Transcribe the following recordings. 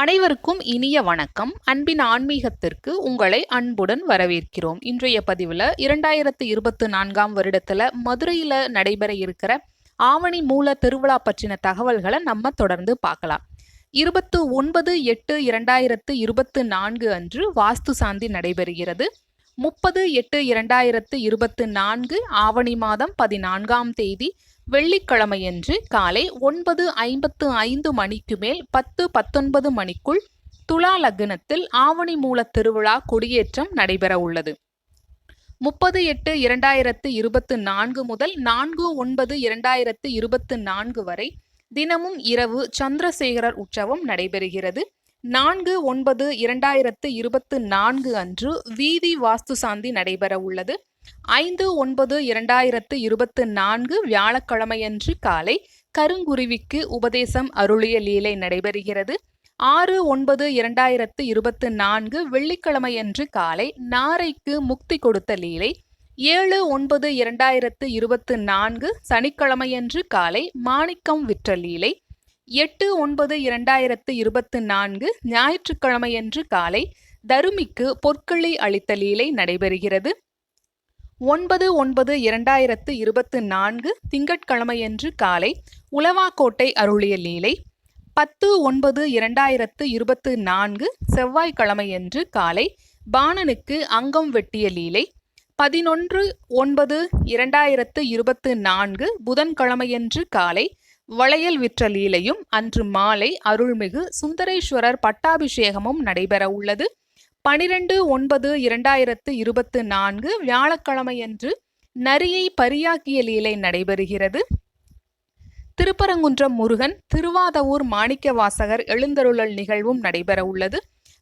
அனைவருக்கும் இனிய வணக்கம். அன்பின் ஆன்மீகத்திற்கு உங்களை அன்புடன் வரவேற்கிறோம். இன்றைய பதிவில் இரண்டாயிரத்து இருபத்து நான்காம் வருடத்தில் மதுரையில் நடைபெற இருக்கிற ஆவணி மூல திருவிழா பற்றின தகவல்களை நம்ம தொடர்ந்து பார்க்கலாம். இருபத்து ஒன்பது எட்டு இரண்டாயிரத்து இருபத்து நான்கு அன்று வாஸ்து சாந்தி நடைபெறுகிறது. முப்பது எட்டு இரண்டாயிரத்து இருபத்து நான்கு ஆவணி மாதம் பதினான்காம் தேதி வெள்ளிக்கிழமையன்று காலை ஒன்பது ஐம்பத்து ஐந்து மணிக்கு மேல் பத்து பத்தொன்பது மணிக்குள் துலா லக்னத்தில் ஆவணி மூல திருவிழா கொடியேற்றம் நடைபெற உள்ளது. முப்பது எட்டு இரண்டாயிரத்து இருபத்து நான்கு முதல் நான்கு ஒன்பது இரண்டாயிரத்து இருபத்து நான்கு வரை தினமும் இரவு சந்திரசேகரர் உற்சவம் நடைபெறுகிறது. நான்கு ஒன்பது இரண்டாயிரத்து இருபத்து நான்கு அன்று வீதி வாஸ்து சாந்தி நடைபெற உள்ளது. ஐந்து ஒன்பது இரண்டாயிரத்து இருபத்து நான்கு வியாழக்கிழமையன்று காலை கருங்குருவிக்கு உபதேசம் அருளிய லீலை நடைபெறுகிறது. ஆறு ஒன்பது இரண்டாயிரத்து இருபத்து நான்கு வெள்ளிக்கிழமையன்று காலை நாரைக்கு முக்தி கொடுத்த லீலை ஏழு ஒன்பது இரண்டாயிரத்து இருபத்து நான்கு சனிக்கிழமையன்று காலை மாணிக்கம் விற்ற லீலை எட்டு ஒன்பது இரண்டாயிரத்து இருபத்து நான்கு ஞாயிற்றுக்கிழமையன்று காலை தருமிக்கு பொற்களி அளித்த லீலை நடைபெறுகிறது. ஒன்பது ஒன்பது இரண்டாயிரத்து இருபத்து நான்கு திங்கட்கிழமையன்று காலை உலவாக்கோட்டை அருளிய லீலை பத்து ஒன்பது இரண்டாயிரத்து இருபத்து நான்கு செவ்வாய்க்கிழமையன்று காலை பாணனுக்கு அங்கம் வெட்டிய லீலை பதினொன்று ஒன்பது இரண்டாயிரத்து இருபத்து நான்கு புதன்கிழமையன்று காலை வளையல் விற்ற லீலையும் அன்று மாலை அருள்மிகு சுந்தரேஸ்வரர் பட்டாபிஷேகமும் நடைபெற உள்ளது பனிரெண்டு ஒன்பது இரண்டாயிரத்து இருபத்து நான்கு வியாழக்கிழமையன்று நரியை பரியாக்கிய லீலை நடைபெறுகிறது. திருப்பரங்குன்றம் முருகன் திருவாதவூர் மாணிக்க வாசகர் எழுந்தருளல் நிகழ்வும் நடைபெற உள்ளது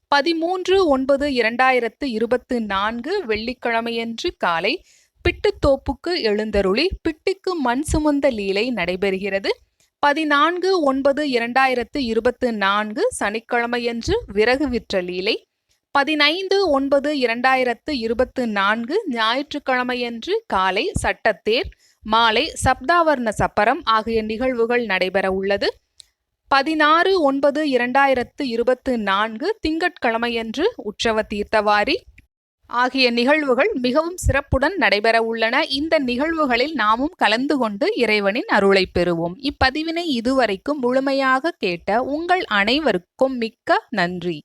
பதிமூன்று ஒன்பது இரண்டாயிரத்து இருபத்து நான்கு வெள்ளிக்கிழமையன்று காலை பிட்டுத்தோப்புக்கு எழுந்தருளி பிட்டுக்கு மண் சுமந்த லீலை நடைபெறுகிறது. பதினான்கு ஒன்பது இரண்டாயிரத்து இருபத்து நான்கு சனிக்கிழமையன்று விறகு விற்ற லீலை பதினைந்து ஒன்பது இரண்டாயிரத்து இருபத்து நான்கு ஞாயிற்றுக்கிழமையன்று காலை சட்டத்தேர் மாலை சப்தாவர்ண சப்பரம் ஆகிய நிகழ்வுகள் நடைபெற உள்ளது. பதினாறு ஒன்பது இரண்டாயிரத்து இருபத்து நான்கு திங்கட்கிழமையன்று உற்சவ தீர்த்தவாரி ஆகிய நிகழ்வுகள் மிகவும் சிறப்புடன் நடைபெற உள்ளன. இந்த நிகழ்வுகளில் நாமும் கலந்து கொண்டு இறைவனின் அருளை பெறுவோம். இப்பதிவினை இதுவரைக்கும் முழுமையாக கேட்ட உங்கள் அனைவருக்கும் மிக்க நன்றி.